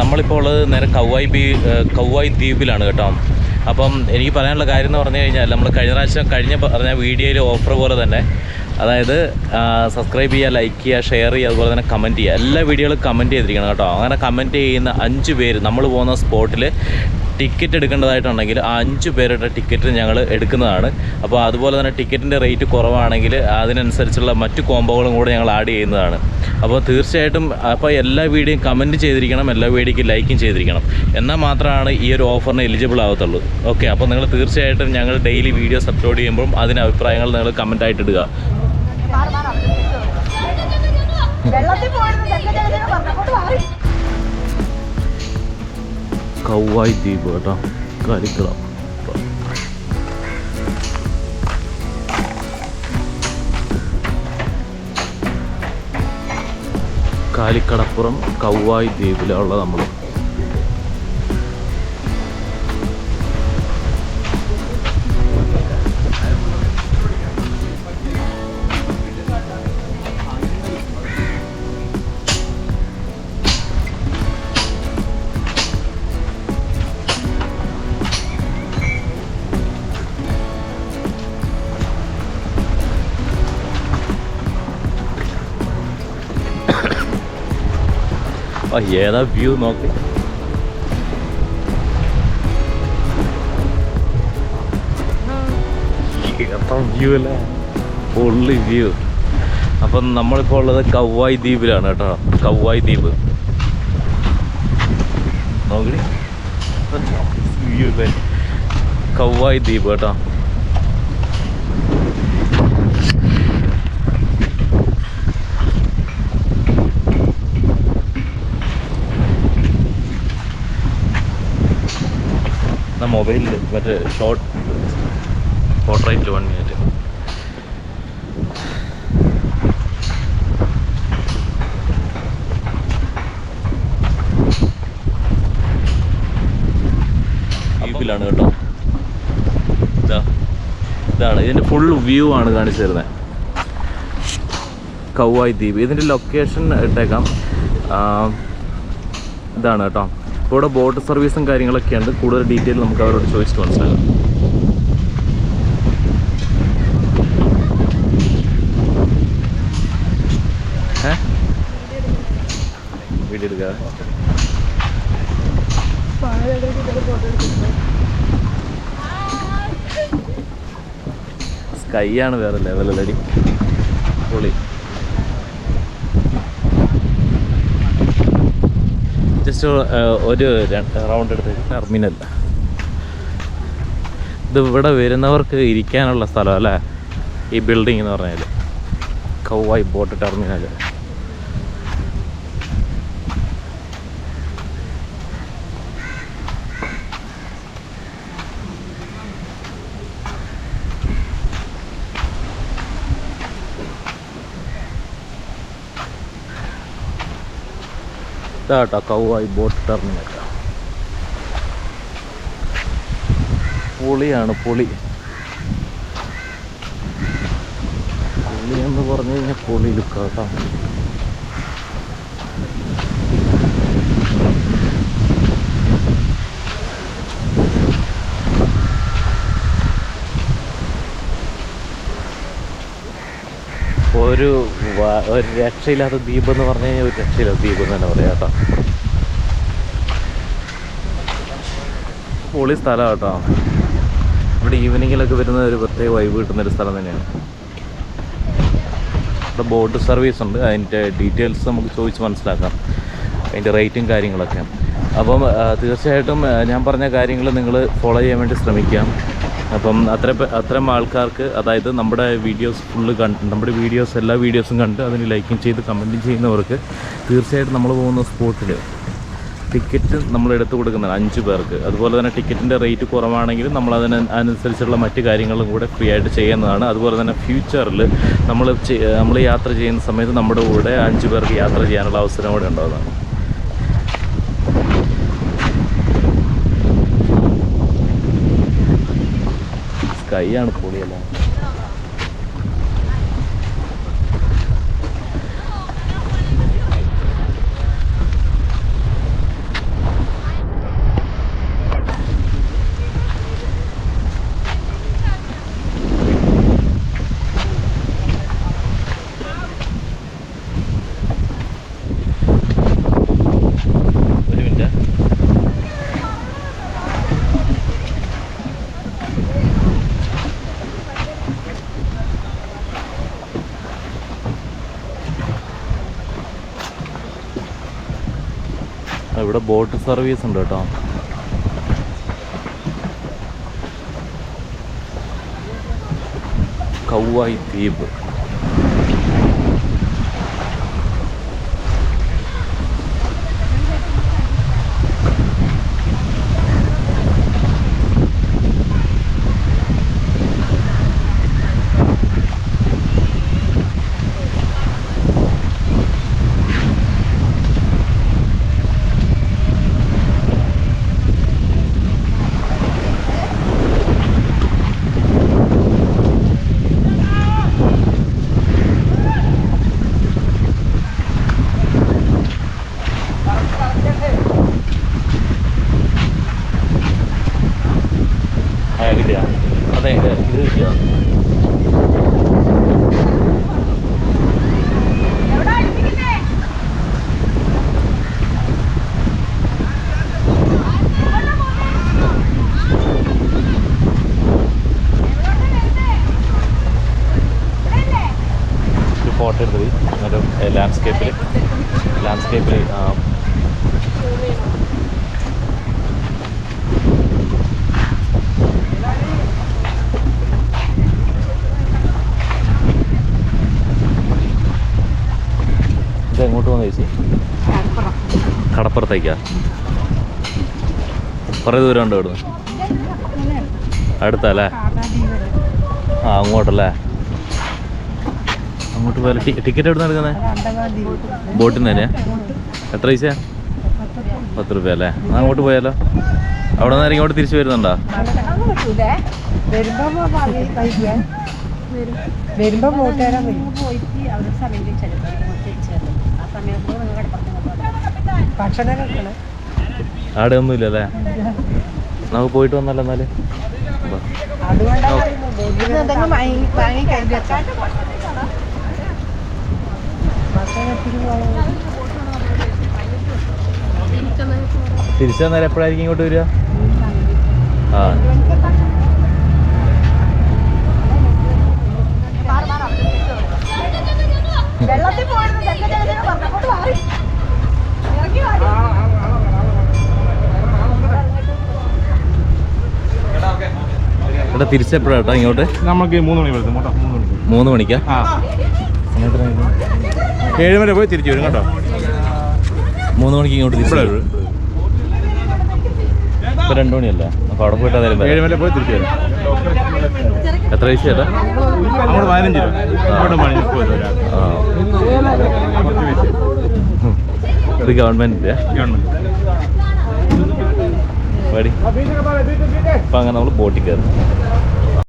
നമ്മളിപ്പോൾ ഉള്ളത് നേരെ കൗവായി ബീ കൗവായി ദ്വീപിലാണ് കേട്ടോ. അപ്പം എനിക്ക് പറയാനുള്ള കാര്യം എന്ന് പറഞ്ഞു കഴിഞ്ഞാൽ നമ്മൾ കഴിഞ്ഞ പ്രാവശ്യം കഴിഞ്ഞ പറഞ്ഞ വീഡിയോയിൽ ഓഫർ പോലെ തന്നെ അതായത് സബ്സ്ക്രൈബ് ചെയ്യുക ലൈക്ക് ചെയ്യുക ഷെയർ ചെയ്യുക അതുപോലെ തന്നെ കമന്റ് ചെയ്യുക. എല്ലാ വീഡിയോകളും കമന്റ് ചെയ്തിരിക്കണം കേട്ടോ. അങ്ങനെ കമന്റ് ചെയ്യുന്ന അഞ്ച് പേര് നമ്മൾ പോകുന്ന സ്പോട്ടിൽ ടിക്കറ്റ് എടുക്കേണ്ടതായിട്ടുണ്ടെങ്കിൽ ആ അഞ്ച് പേരുടെ ടിക്കറ്റ് ഞങ്ങൾ എടുക്കുന്നതാണ്. അപ്പോൾ അതുപോലെ തന്നെ ടിക്കറ്റിന്റെ റേറ്റ് കുറവാണെങ്കിൽ അതിനനുസരിച്ചുള്ള മറ്റു കോംബോകളും കൂടെ ഞങ്ങൾ ആഡ് ചെയ്യുന്നതാണ്. അപ്പോൾ തീർച്ചയായിട്ടും അപ്പോൾ എല്ലാ വീഡിയോയും കമന്റ് ചെയ്തിരിക്കണം എല്ലാ വീഡിയോയ്ക്കും ലൈക്കും ചെയ്തിരിക്കണം. എന്നാൽ മാത്രമാണ് ഈ ഒരു ഓഫറിന് എലിജിബിൾ ആവത്തുള്ളൂ. ഓക്കെ അപ്പോൾ നിങ്ങൾ തീർച്ചയായിട്ടും ഞങ്ങൾ ഡെയിലി വീഡിയോസ് അപ്ലോഡ് ചെയ്യുമ്പോൾ അതിന് അഭിപ്രായങ്ങൾ നിങ്ങൾ കമന്റ് ആയിട്ട് ഇടുക മാറ് മാറ് അവിടെ തിരിച്ച് വരൂ. വെള്ളത്തിൽ പോയിരുന്നു ചെക്ക ചെക്കനെ പറഞ്ഞോട്ട് മാറി കൗവായി ദ്വീപ് കേട്ടോ. കളിക്കളം കാലിക്കടപ്പുറം കൗവായി ദ്വീപിലുള്ള നമ്മൾ ഏതാ വ്യൂ നോക്ക് എത്ര വ്യൂ അല്ലേ ഫുള്ളി വ്യൂ അപ്പം നമ്മളിപ്പോൾ ഉള്ളത് കവ്വായി ദ്വീപിലാണ് കേട്ടോ. കവ്വായി ദ്വീപ്. നോക്കി വ്യൂ അല്ലേ കവ്വായി ദ്വീപ് കേട്ടോ. മൊബൈലിൽ മറ്റേ ഷോർട്ട് പോർട്രേറ്റ് വൺ മിനിറ്റ് ദ്വീപിലാണ് കേട്ടോ. ഇതാ. ഇതാണ്. ഇതിന്റെ ഫുൾ വ്യൂ ആണ് കാണിച്ചു തരുന്നത് കൗവായ് ദ്വീപ്. ഇതിന്റെ ലൊക്കേഷൻ ഇട്ടേക്കാം. ഇതാണ് കേട്ടോ. ഇപ്പോൾ ഇവിടെ ബോട്ട് സർവീസും കാര്യങ്ങളൊക്കെയുണ്ട്. കൂടുതൽ ഡീറ്റെയിൽ നമുക്ക് അവരോട് ചോദിച്ചിട്ട് മനസ്സിലാക്കാം. സ്കൈ ആണ് വേറെ ലെവലല്ലടി പൊളി. ഒരു റൗണ്ട് എടുത്ത് ടെർമിനൽ ഇത് ഇവിടെ വരുന്നവർക്ക് ഇരിക്കാനുള്ള സ്ഥലം അല്ലേ? ഈ ബിൽഡിംഗ് എന്ന് പറഞ്ഞാൽ കൗവായി ബോട്ട് ടെർമിനൽ ഇതാട്ടോ കൗവായി ബോട്ട് ടെർമിനൽ പുളിയാണ് പുളി. പുളി എന്ന് പറഞ്ഞു കഴിഞ്ഞാൽ പുളി ലുക്ക് കേട്ടോ. ഒരു ഒരു രക്ഷയില്ലാത്ത ദ്വീപ് എന്ന് പറഞ്ഞു കഴിഞ്ഞാൽ ഒരു രക്ഷയില്ലാത്ത ദ്വീപ് എന്ന് തന്നെ പറയാം കേട്ടോ. പൊളി സ്ഥലം കേട്ടോ. ഇവിടെ ഈവനിങ്ങിലൊക്കെ വരുന്ന ഒരു പ്രത്യേക വൈബ് കിട്ടുന്ന ഒരു സ്ഥലം തന്നെയാണ്. ഇവിടെ ബോട്ട് സർവീസ് ഉണ്ട്. അതിന്റെ ഡീറ്റെയിൽസ് നമുക്ക് ചോദിച്ച് മനസ്സിലാക്കാം. അതിന്റെ റേറ്റും കാര്യങ്ങളൊക്കെ. അപ്പം തീർച്ചയായിട്ടും ഞാൻ പറഞ്ഞ കാര്യങ്ങൾ നിങ്ങൾ ഫോളോ ചെയ്യാൻ വേണ്ടി ശ്രമിക്കാം. അപ്പം അത്ര അത്തരം ആൾക്കാർക്ക് അതായത് നമ്മുടെ വീഡിയോസ് ഫുള്ള് കണ്ട് നമ്മുടെ വീഡിയോസ് എല്ലാ വീഡിയോസും കണ്ട് അതിന് ലൈക്കും ചെയ്ത് കമന്റും ചെയ്യുന്നവർക്ക് തീർച്ചയായിട്ടും നമ്മൾ പോകുന്ന സ്പോട്ടിൽ ടിക്കറ്റ് നമ്മൾ എടുത്തു കൊടുക്കുന്നതാണ് അഞ്ച് പേർക്ക്. അതുപോലെ തന്നെ ടിക്കറ്റിന്റെ റേറ്റ് കുറവാണെങ്കിലും നമ്മൾ അതിന് അനുസരിച്ചുള്ള മറ്റ് കാര്യങ്ങളും കൂടെ ഫ്രീ ആയിട്ട് ചെയ്യുന്നതാണ്. അതുപോലെ തന്നെ ഫ്യൂച്ചറിൽ നമ്മൾ നമ്മൾ യാത്ര ചെയ്യുന്ന സമയത്ത് നമ്മുടെ കൂടെ അഞ്ച് പേർക്ക് യാത്ര ചെയ്യാനുള്ള അവസരം കൂടെ ഉണ്ടാകുന്നതാണ് സ്കൈ ആണ് പൊളിയല്ല ആ, ഇവിടെ ബോട്ട് സർവീസ് ഉണ്ട് കേട്ടോ. കൗവായി ദ്വീപ് ആ കിട്ടിയ അതെ ഇത് കിട്ടിയ എവിടാ ഇരിക്കുന്നേ? എവിടാ പോന്നെ? എവിടോട്ടാ വരുന്നേ? ഇവിടെയല്ലേ? ഒരു ഫോട്ടോ എടുത്ത് പോയി എന്നിട്ട് ലാൻഡ്സ്കേപ്പിൽ ലാൻഡ്സ്കേപ്പിൽ എങ്ങോട്ട് പോകുന്ന ചേച്ചി? കടപ്പുറത്തേക്കാ? കുറേ ദൂരം ഉണ്ട് ഇവിടുന്ന്. അടുത്തല്ലേ? ആ അങ്ങോട്ടല്ലേ? അങ്ങോട്ട് പോയാൽ ടിക്കറ്റ് എവിടെ നിന്ന് എടുക്കുന്നത് ബോട്ടിൽ നിന്ന് തന്നെയാ എത്ര പൈസ പത്ത് റുപ്യ അല്ലേ? എന്നാ അങ്ങോട്ട് പോയാലോ? അവിടെ നിന്ന് ഇങ്ങോട്ട് തിരിച്ചു വരുന്നുണ്ടോ? വരുമ്പോ അവിടെ ഒന്നുമില്ല അല്ലേ നമുക്ക് പോയിട്ട് വന്നല്ലോ എന്നാൽ. അതുകൊണ്ടാണ് അതുകൊണ്ടാണ് തിരിച്ചു വന്നാൽ എപ്പോഴായിരിക്കും ഇങ്ങോട്ട് വരിക? ആ. വെള്ളത്തിൽ പോയിരുന്നു. തെക്കൻ ജഗതിനെ പറഞ്ഞപ്പോട്ട് മാറി. ഇറങ്ങി വാടി ഇവിടെ തിരിച്ചെപ്പോഴാ കേട്ടോ ഇങ്ങോട്ട്? നമുക്ക് മൂന്ന് മണി വരുന്നത് മൂന്ന് മണിക്ക്. മൂന്ന് മണിക്കാ? ആ. സമയത്ത് ഏഴ് വരെ പോയി തിരിച്ചു വരും കേട്ടോ. മൂന്ന് മണിക്ക് ഇങ്ങോട്ട് തിരിച്ചു. ഇപ്പൊ രണ്ടു മണിയല്ലേ. അപ്പൊ അവിടെ പോയിട്ട് അതായാലും ഏഴ് വരാം. പോയി തിരിച്ചു വരും. എത്ര പൈസ ചേട്ടാ അങ്ങോട്ട് പതിനഞ്ച് രൂപ. മുപ്പത് രൂപ ഇത് പടി അപ്പൊ അങ്ങനെ നമ്മൾ ബോട്ടിൽ കയറും